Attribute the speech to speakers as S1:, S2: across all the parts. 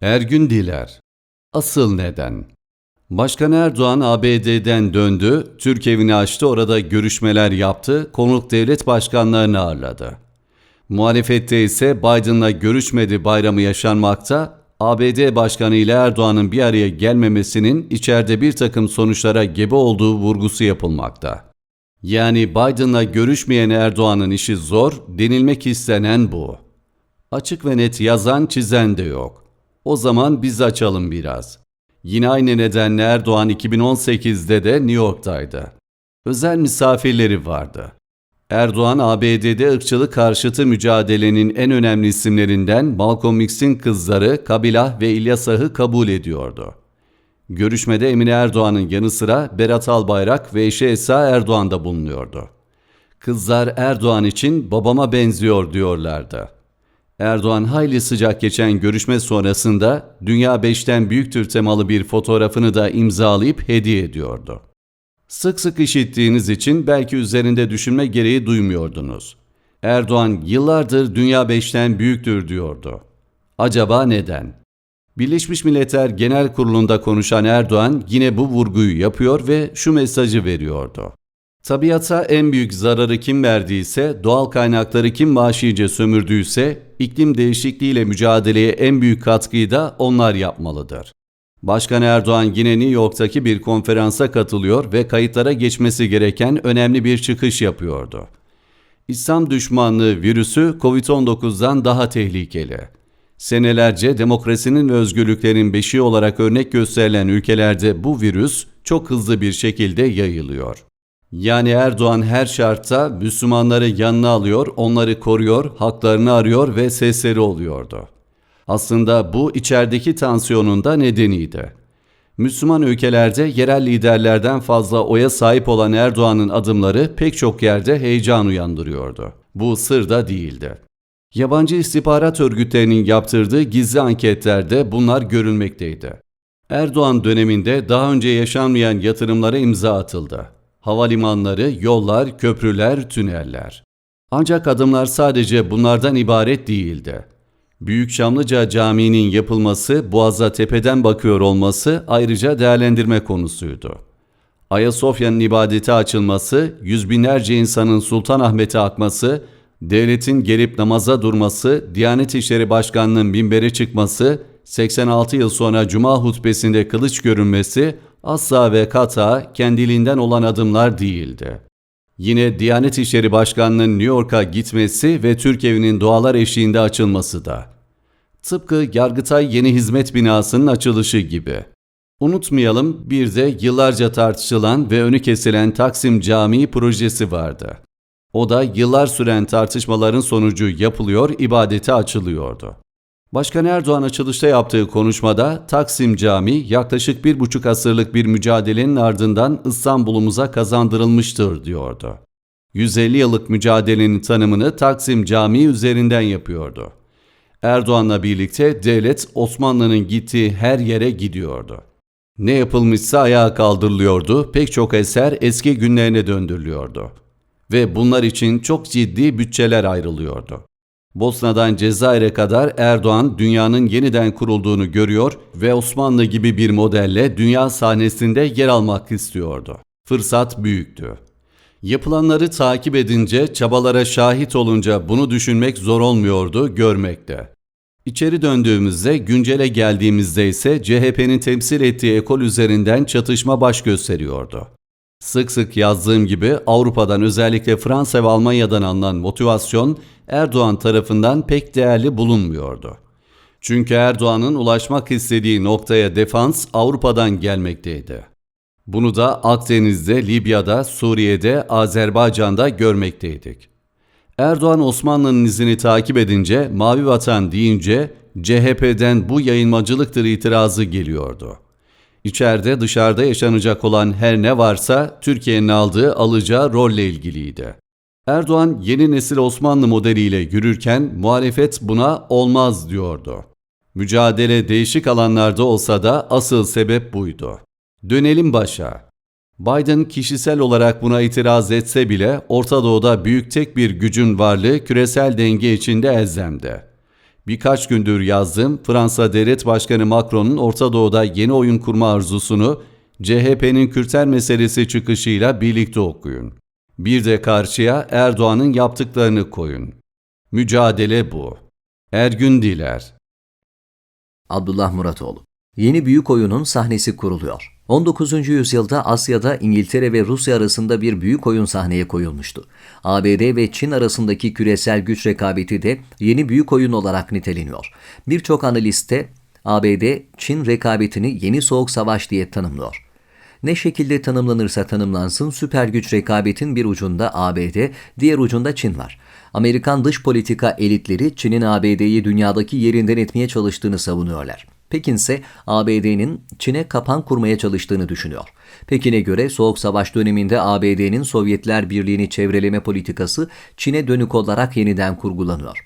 S1: Ergün Diler Asıl neden? Başkan Erdoğan ABD'den döndü, Türk evini açtı, orada görüşmeler yaptı, konuk devlet başkanlarını ağırladı. Muhalefette ise Biden'la görüşmedi bayramı yaşanmakta, ABD Başkanı ile Erdoğan'ın bir araya gelmemesinin içeride bir takım sonuçlara gebe olduğu vurgusu yapılmakta. Yani Biden'la görüşmeyen Erdoğan'ın işi zor, denilmek istenen bu. Açık ve net yazan çizen de yok. O zaman biz açalım biraz. Yine aynı nedenle Erdoğan 2018'de de New York'taydı. Özel misafirleri vardı. Erdoğan ABD'de ırkçılık karşıtı mücadelenin en önemli isimlerinden Malcolm X'in kızları Kabila ve İlyasah'ı kabul ediyordu. Görüşmede Emine Erdoğan'ın yanı sıra Berat Albayrak ve eşi Esra Erdoğan da bulunuyordu. Kızlar Erdoğan için babama benziyor diyorlardı. Erdoğan hayli sıcak geçen görüşme sonrasında Dünya 5'ten büyüktür temalı bir fotoğrafını da imzalayıp hediye ediyordu. Sık sık işittiğiniz için belki üzerinde düşünme gereği duymuyordunuz. Erdoğan yıllardır Dünya 5'ten büyüktür diyordu. Acaba neden? Birleşmiş Milletler Genel Kurulu'nda konuşan Erdoğan yine bu vurguyu yapıyor ve şu mesajı veriyordu. Tabiata en büyük zararı kim verdiyse, doğal kaynakları kim vahşice sömürdüyse, iklim değişikliğiyle mücadeleye en büyük katkıyı da onlar yapmalıdır. Başkan Erdoğan yine New York'taki bir konferansa katılıyor ve kayıtlara geçmesi gereken önemli bir çıkış yapıyordu. İslam düşmanlığı virüsü COVID-19'dan daha tehlikeli. Senelerce demokrasinin ve özgürlüklerin beşiği olarak örnek gösterilen ülkelerde bu virüs çok hızlı bir şekilde yayılıyor. Yani Erdoğan her şartta Müslümanları yanına alıyor, onları koruyor, haklarını arıyor ve sesleri oluyordu. Aslında bu içerideki tansiyonun da nedeniydi. Müslüman ülkelerde yerel liderlerden fazla oya sahip olan Erdoğan'ın adımları pek çok yerde heyecan uyandırıyordu. Bu sır da değildi. Yabancı istihbarat örgütlerinin yaptırdığı gizli anketlerde bunlar görülmekteydi. Erdoğan döneminde daha önce yaşanmayan yatırımlara imza atıldı. Havalimanları, yollar, köprüler, tüneller. Ancak adımlar sadece bunlardan ibaret değildi. Büyük Çamlıca Camii'nin yapılması, Boğaz'a tepeden bakıyor olması ayrıca değerlendirme konusuydu. Ayasofya'nın ibadete açılması, yüz binlerce insanın Sultanahmet'e akması, devletin gelip namaza durması, Diyanet İşleri Başkanı'nın minbere çıkması, 86 yıl sonra Cuma hutbesinde kılıç görünmesi asla ve kata kendiliğinden olan adımlar değildi. Yine Diyanet İşleri Başkanı'nın New York'a gitmesi ve Türk Evi'nin dualar eşliğinde açılması da. Tıpkı Yargıtay Yeni Hizmet Binası'nın açılışı gibi. Unutmayalım bir de yıllarca tartışılan ve önü kesilen Taksim Camii projesi vardı. O da yıllar süren tartışmaların sonucu yapılıyor, ibadete açılıyordu. Başkan Erdoğan açılışta yaptığı konuşmada Taksim Camii yaklaşık bir buçuk asırlık bir mücadelenin ardından İstanbul'umuza kazandırılmıştır diyordu. 150 yıllık mücadelenin tanımını Taksim Camii üzerinden yapıyordu. Erdoğan'la birlikte devlet Osmanlı'nın gittiği her yere gidiyordu. Ne yapılmışsa ayağa kaldırılıyordu, pek çok eser eski günlerine döndürülüyordu. Ve bunlar için çok ciddi bütçeler ayrılıyordu. Bosna'dan Cezayir'e kadar Erdoğan dünyanın yeniden kurulduğunu görüyor ve Osmanlı gibi bir modelle dünya sahnesinde yer almak istiyordu. Fırsat büyüktü. Yapılanları takip edince, çabalara şahit olunca bunu düşünmek zor olmuyordu, görmekte. İçeri döndüğümüzde, güncele geldiğimizde ise CHP'nin temsil ettiği ekol üzerinden çatışma baş gösteriyordu. Sık sık yazdığım gibi Avrupa'dan özellikle Fransa ve Almanya'dan alınan motivasyon Erdoğan tarafından pek değerli bulunmuyordu. Çünkü Erdoğan'ın ulaşmak istediği noktaya defans Avrupa'dan gelmekteydi. Bunu da Akdeniz'de, Libya'da, Suriye'de, Azerbaycan'da görmekteydik. Erdoğan Osmanlı'nın izini takip edince, Mavi Vatan deyince CHP'den bu yayınmacılıktır itirazı geliyordu. İçeride dışarıda yaşanacak olan her ne varsa Türkiye'nin aldığı alacağı rolle ilgiliydi. Erdoğan yeni nesil Osmanlı modeliyle yürürken muhalefet buna olmaz diyordu. Mücadele değişik alanlarda olsa da asıl sebep buydu. Dönelim başa. Biden kişisel olarak buna itiraz etse bile Orta Doğu'da büyük tek bir gücün varlığı küresel denge içinde elzemde. Birkaç gündür yazdım Fransa Devlet Başkanı Macron'un Orta Doğu'da yeni oyun kurma arzusunu CHP'nin Kürtler meselesi çıkışıyla birlikte okuyun. Bir de karşıya Erdoğan'ın yaptıklarını koyun. Mücadele bu. Ergün Diler
S2: Abdullah Muratoğlu. Yeni büyük oyunun sahnesi kuruluyor. 19. yüzyılda Asya'da İngiltere ve Rusya arasında bir büyük oyun sahneye koyulmuştu. ABD ve Çin arasındaki küresel güç rekabeti de yeni büyük oyun olarak niteleniyor. Birçok analiste ABD, Çin rekabetini yeni soğuk savaş diye tanımlıyor. Ne şekilde tanımlanırsa tanımlansın süper güç rekabetin bir ucunda ABD, diğer ucunda Çin var. Amerikan dış politika elitleri Çin'in ABD'yi dünyadaki yerinden etmeye çalıştığını savunuyorlar. Pekin ise ABD'nin Çin'e kapan kurmaya çalıştığını düşünüyor. Pekin'e göre Soğuk Savaş döneminde ABD'nin Sovyetler Birliği'ni çevreleme politikası Çin'e dönük olarak yeniden kurgulanıyor.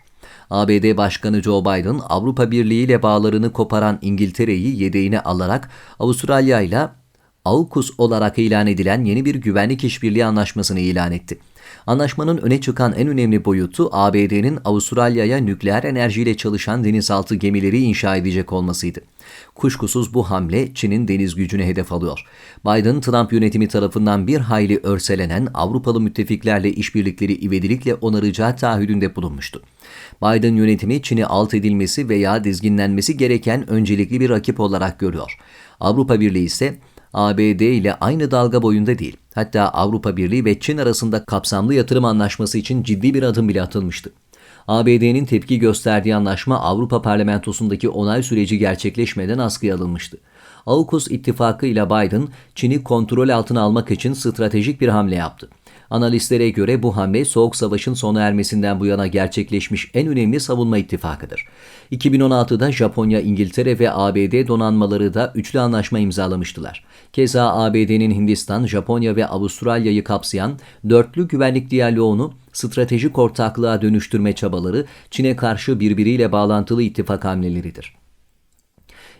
S2: ABD Başkanı Joe Biden Avrupa Birliği ile bağlarını koparan İngiltere'yi yedeğine alarak Avustralya ile AUKUS olarak ilan edilen yeni bir güvenlik işbirliği anlaşmasını ilan etti. Anlaşmanın öne çıkan en önemli boyutu ABD'nin Avustralya'ya nükleer enerjiyle çalışan denizaltı gemileri inşa edecek olmasıydı. Kuşkusuz bu hamle Çin'in deniz gücüne hedef alıyor. Biden, Trump yönetimi tarafından bir hayli örselenen Avrupalı müttefiklerle işbirlikleri ivedilikle onaracağı taahhüdünde bulunmuştu. Biden yönetimi Çin'i alt edilmesi veya dizginlenmesi gereken öncelikli bir rakip olarak görüyor. Avrupa Birliği ise ABD ile aynı dalga boyunda değil. Hatta Avrupa Birliği ve Çin arasında kapsamlı yatırım anlaşması için ciddi bir adım bile atılmıştı. ABD'nin tepki gösterdiği anlaşma Avrupa Parlamentosu'ndaki onay süreci gerçekleşmeden askıya alınmıştı. AUKUS ittifakı ile Biden, Çin'i kontrol altına almak için stratejik bir hamle yaptı. Analistlere göre bu hamle Soğuk Savaş'ın sona ermesinden bu yana gerçekleşmiş en önemli savunma ittifakıdır. 2016'da Japonya, İngiltere ve ABD donanmaları da üçlü anlaşma imzalamıştılar. Keza ABD'nin Hindistan, Japonya ve Avustralya'yı kapsayan dörtlü güvenlik diyaloğunu stratejik ortaklığa dönüştürme çabaları Çin'e karşı birbiriyle bağlantılı ittifak hamleleridir.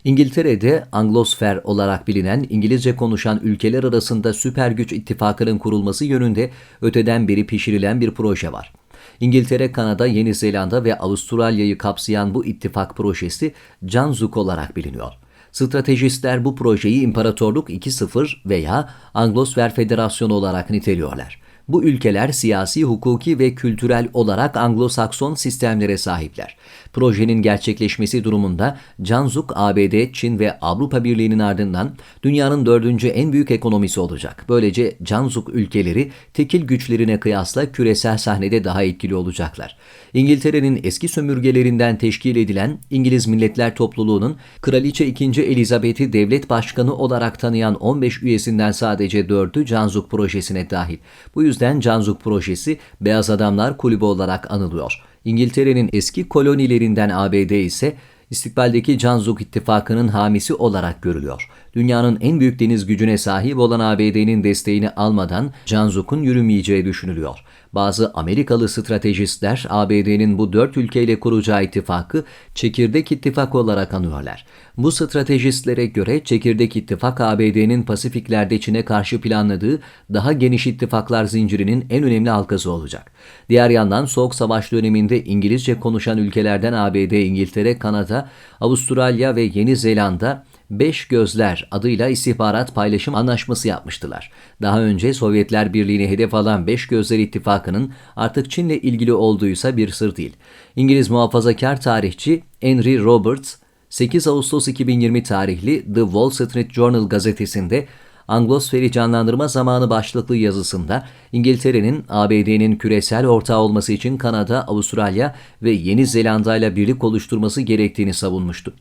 S2: İngiltere'de Anglosfer olarak bilinen İngilizce konuşan ülkeler arasında süper güç ittifakının kurulması yönünde öteden beri pişirilen bir proje var. İngiltere, Kanada, Yeni Zelanda ve Avustralya'yı kapsayan bu ittifak projesi Canzuk olarak biliniyor. Stratejistler bu projeyi İmparatorluk 2.0 veya Anglosfer Federasyonu olarak niteliyorlar. Bu ülkeler siyasi, hukuki ve kültürel olarak Anglo-Sakson sistemlere sahipler. Projenin gerçekleşmesi durumunda Canzuk, ABD, Çin ve Avrupa Birliği'nin ardından dünyanın dördüncü en büyük ekonomisi olacak. Böylece Canzuk ülkeleri tekil güçlerine kıyasla küresel sahnede daha etkili olacaklar. İngiltere'nin eski sömürgelerinden teşkil edilen İngiliz Milletler Topluluğu'nun Kraliçe 2. Elizabeth'i devlet başkanı olarak tanıyan 15 üyesinden sadece 4'ü Canzuk projesine dahil. Bu yüzden Canzuk projesi Beyaz Adamlar Kulübü olarak anılıyor. İngiltere'nin eski kolonilerinden ABD ise istikbaldeki Canzuk ittifakının hamisi olarak görülüyor. Dünyanın en büyük deniz gücüne sahip olan ABD'nin desteğini almadan Canzuk'un yürümeyeceği düşünülüyor. Bazı Amerikalı stratejistler ABD'nin bu dört ülkeyle kuracağı ittifakı çekirdek ittifak olarak anıyorlar. Bu stratejistlere göre çekirdek ittifak ABD'nin Pasifiklerde Çin'e karşı planladığı daha geniş ittifaklar zincirinin en önemli halkası olacak. Diğer yandan Soğuk Savaş döneminde İngilizce konuşan ülkelerden ABD, İngiltere, Kanada, Avustralya ve Yeni Zelanda Beş Gözler adıyla istihbarat paylaşım anlaşması yapmıştılar. Daha önce Sovyetler Birliği'ni hedef alan Beş Gözler İttifakı'nın artık Çin'le ilgili olduğuysa bir sır değil. İngiliz muhafazakar tarihçi Henry Roberts, 8 Ağustos 2020 tarihli The Wall Street Journal gazetesinde Anglosferi canlandırma zamanı başlıklı yazısında İngiltere'nin ABD'nin küresel ortağı olması için Kanada, Avustralya ve Yeni Zelanda ile birlik oluşturması gerektiğini savunmuştu.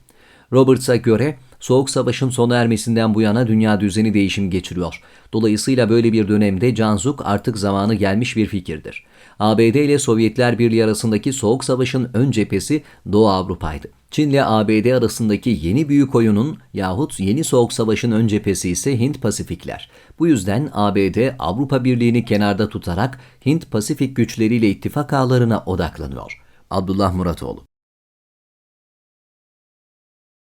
S2: Roberts'a göre Soğuk Savaş'ın sona ermesinden bu yana dünya düzeni değişim geçiriyor. Dolayısıyla böyle bir dönemde Canzuk artık zamanı gelmiş bir fikirdir. ABD ile Sovyetler Birliği arasındaki Soğuk Savaş'ın ön cephesi Doğu Avrupa'ydı. Çin ile ABD arasındaki yeni büyük oyunun yahut yeni Soğuk Savaş'ın ön cephesi ise Hint Pasifikler. Bu yüzden ABD Avrupa Birliği'ni kenarda tutarak Hint Pasifik güçleriyle ittifak ağlarına odaklanıyor. Abdullah Muratoğlu